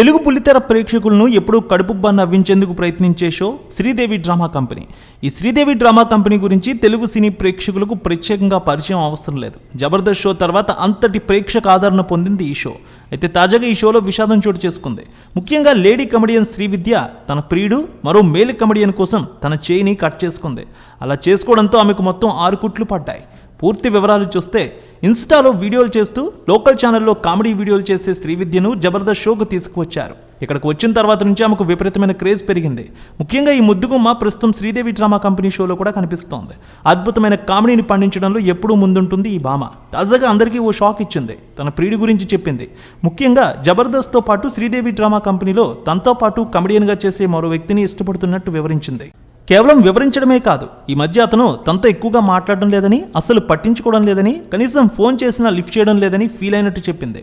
తెలుగు పులితెర ప్రేక్షకులను ఎప్పుడూ కడుపుబ్బా నవ్వించేందుకు ప్రయత్నించే షో శ్రీదేవి డ్రామా కంపెనీ. ఈ శ్రీదేవి డ్రామా కంపెనీ గురించి తెలుగు సినీ ప్రేక్షకులకు ప్రత్యేకంగా పరిచయం అవసరం లేదు. జబర్దస్త్ షో తర్వాత అంతటి ప్రేక్షక ఆదరణ పొందింది ఈ షో. అయితే తాజాగా ఈ షోలో విషాదం చోటు చేసుకుంది. ముఖ్యంగా లేడీ కమెడియన్ శ్రీవిద్య తన ప్రియుడు మరో మేలు కమెడియన్ కోసం తన చేయిని కట్ చేసుకుంది. అలా చేసుకోవడంతో ఆమెకు మొత్తం ఆరు కుట్లు పడ్డాయి. పూర్తి వివరాలు చూస్తే ఇన్స్టాలో వీడియోలు చేస్తూ లోకల్ ఛానల్లో కామెడీ వీడియోలు చేసే శ్రీవిద్యను జబర్దస్త్ షోకు తీసుకువచ్చారు. ఇక్కడికి వచ్చిన తర్వాత నుంచి ఆమెకు విపరీతమైన క్రేజ్ పెరిగింది. ముఖ్యంగా ఈ ముద్దుగుమ్మ ప్రస్తుతం శ్రీదేవి డ్రామా కంపెనీ షోలో కూడా కనిపిస్తోంది. అద్భుతమైన కామెడీని పండించడంలో ఎప్పుడూ ముందుంటుంది ఈ భామ. తాజాగా అందరికీ ఓ షాక్ ఇచ్చింది. తన ప్రియుడి గురించి చెప్పింది. ముఖ్యంగా జబర్దస్త్తో పాటు శ్రీదేవి డ్రామా కంపెనీలో తనతో పాటు కమెడియన్గా చేసే మరో వ్యక్తిని ఇష్టపడుతున్నట్టు వివరించింది. కేవలం వివరించడమే కాదు ఈ మధ్య అతను తనతో ఎక్కువగా మాట్లాడడం లేదని అసలు పట్టించుకోవడం లేదని కనీసం ఫోన్ చేసినా లిఫ్ట్ చేయడం లేదని ఫీల్ అయినట్టు చెప్పింది.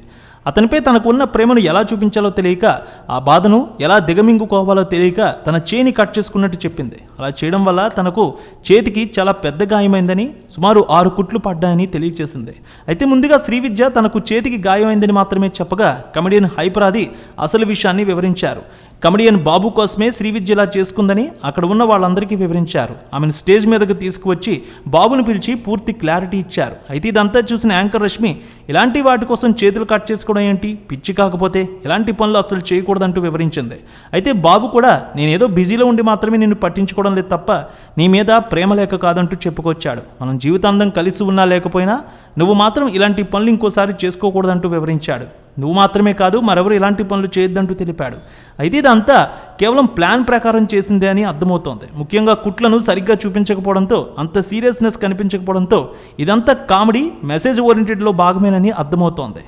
అతనిపై తనకు ఉన్న ప్రేమను ఎలా చూపించాలో తెలియక ఆ బాధను ఎలా దిగమింగుకోవాలో తెలియక తన చేయిని కట్ చేసుకున్నట్టు చెప్పింది. అలా చేయడం వల్ల తనకు చేతికి చాలా పెద్ద గాయమైందని సుమారు ఆరు కుట్లు పడ్డాయని తెలియచేసింది. అయితే ముందుగా శ్రీవిద్య తనకు చేతికి గాయమైందని మాత్రమే చెప్పగా కమెడియన్ హైపరాది అసలు విషయాన్ని వివరించారు. కమెడియన్ బాబు కోసమే శ్రీవిద్య ఇలా చేసుకుందని అక్కడ ఉన్న వాళ్ళందరికీ వివరించారు. ఆమెను స్టేజ్ మీదకు తీసుకువచ్చి బాబును పిలిచి పూర్తి క్లారిటీ ఇచ్చారు. అయితే ఇదంతా చూసిన యాంకర్ రష్మి ఇలాంటి వాటి కోసం చేతులు కట్ చేసుకోవడం ఏంటి? పిచ్చి కాకపోతే ఇలాంటి పనులు అసలు చేయకూడదంటూ వివరించింది. అయితే బాబు కూడా నేనేదో బిజీలో ఉండి మాత్రమే నిన్ను పట్టించుకోవడం లేదు తప్ప నీ మీద ప్రేమ లేక కాదంటూ చెప్పుకొచ్చాడు. మనం జీవితాంతం కలిసి ఉన్నా లేకపోయినా నువ్వు మాత్రం ఇలాంటి పనులు ఇంకోసారి చేసుకోకూడదంటూ వివరించాడు. నువ్వు మాత్రమే కాదు మరెవరు ఇలాంటి పనులు చేయొద్దంటూ తెలిపాడు. అయితే ఇదంతా కేవలం ప్లాన్ ప్రకారం చేసిందే అని అర్థమవుతోంది. ముఖ్యంగా కుట్లను సరిగ్గా చూపించకపోవడంతో అంత సీరియస్నెస్ కనిపించకపోవడంతో ఇదంతా కామెడీ మెసేజ్ ఓరియంటెడ్లో భాగమేనని అర్థమవుతోంది.